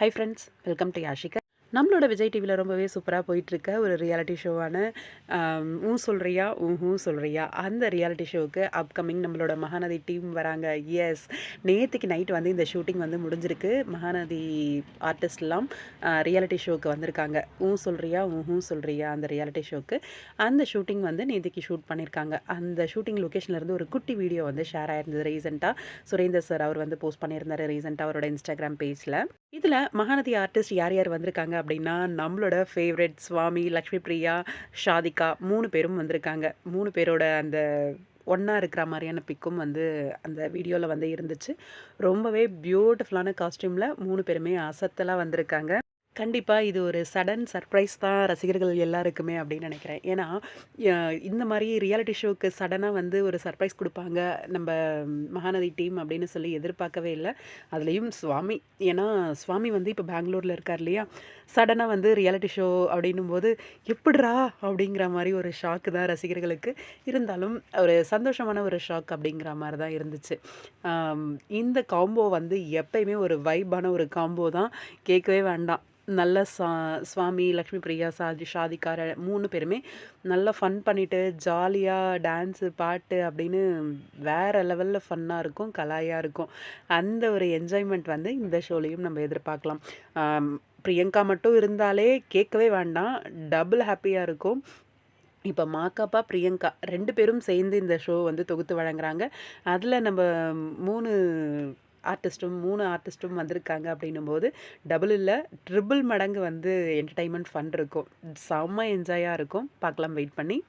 hi friends welcome to Yashika நம்மளோட விஜய் டிவியில் ரொம்பவே சூப்பராக போயிட்டுருக்க ஒரு ரியாலிட்டி ஷோவான ஊ சொல்கிறியா ஊஹூ சொல்கிறியா அந்த ரியாலிட்டி ஷோவுக்கு அப்கமிங் நம்மளோட மகாநதி டீம் வராங்க. எஸ் நேற்றுக்கு நைட் வந்து இந்த ஷூட்டிங் வந்து முடிஞ்சிருக்கு. மகாநதி ஆர்டிஸ்ட்லாம் ரியாலிட்டி ஷோவுக்கு வந்திருக்காங்க. ஊ சொல்கிறியா ஊஹூ சொல்கிறியா அந்த ரியாலிட்டி ஷோவுக்கு அந்த ஷூட்டிங் வந்து நேற்றுக்கு ஷூட் பண்ணியிருக்காங்க அந்த ஷூட்டிங் லொக்கேஷன்லேருந்து ஒரு குட்டி வீடியோ வந்து ஷேர் ஆயிருந்தது ரீசெண்டாக சுரேந்தர் சார் அவர் வந்து போஸ்ட் பண்ணியிருந்தார் ரீசெண்டாக அவரோட இன்ஸ்டாகிராம் பேஜில் இதில் மகாநதி ஆர்டிஸ்ட் யார் யார் வந்திருக்காங்க அப்படின்னா நம்மளோட ஃபேவரட் சுவாமி லக்ஷ்மி பிரியா ஷாதிகா மூணு பேரும் வந்திருக்காங்க. மூணு பேரோட அந்த ஒன்றா இருக்கிற மாதிரியான பிக்கும் வந்து அந்த வீடியோவில் வந்து இருந்துச்சு. ரொம்பவே பியூட்டிஃபுல்லான காஸ்டியூமில் மூணு பேருமே அசத்தலாக வந்திருக்காங்க. கண்டிப்பாக இது ஒரு சடன் சர்ப்ரைஸ் தான் ரசிகர்கள் எல்லாருக்குமே அப்படின்னு நினைக்கிறேன். ஏன்னா இந்த மாதிரி ரியாலிட்டி ஷோக்கு சடனாக வந்து ஒரு சர்ப்ரைஸ் கொடுப்பாங்க நம்ம மகாநதி டீம் அப்படின்னு சொல்லி எதிர்பார்க்கவே இல்லை. அதுலேயும் சுவாமி ஏன்னா சுவாமி வந்து இப்போ பெங்களூரில் இருக்கார் இல்லையா? சடனாக வந்து ரியாலிட்டி ஷோ அப்படின்னும் போது எப்படிரா அப்படிங்கிற மாதிரி ஒரு ஷாக்கு தான் ரசிகர்களுக்கு. இருந்தாலும் ஒரு சந்தோஷமான ஒரு ஷாக் அப்படிங்கிற மாதிரி தான் இருந்துச்சு. இந்த காம்போ வந்து எப்பயுமே ஒரு வைப்பான ஒரு காம்போ தான். கேட்கவே வேண்டாம். நல்ல சா சுவாமி லக்ஷ்மி பிரியா சாதி ஷாதிக்கார மூணு பேருமே நல்லா ஃபன் பண்ணிவிட்டு ஜாலியாக டான்ஸு பாட்டு அப்படின்னு வேற லெவலில் ஃபன்னாக இருக்கும் கலாயாக இருக்கும். அந்த ஒரு என்ஜாய்மெண்ட் வந்து இந்த ஷோலையும் நம்ம எதிர்பார்க்கலாம். பிரியங்கா மட்டும் இருந்தாலே கேட்கவே வேண்டாம். டபுள் ஹாப்பியாக இருக்கும். இப்போ மாக்காப்பா பிரியங்கா ரெண்டு பேரும் சேர்ந்து இந்த ஷோ வந்து தொகுத்து வழங்குறாங்க. அதில் நம்ம மூணு ஆர்டிஸ்ட்டும் மூணு ஆர்டிஸ்ட்டும் வந்திருக்காங்க அப்படின்னும் போது டபுள் இல்லை ட்ரிபிள் மடங்கு வந்து என்டர்டைன்மெண்ட் ஃபன் இருக்கும். செம்ம என்ஜாயாக இருக்கும். பார்க்கலாம் வெயிட் பண்ணி.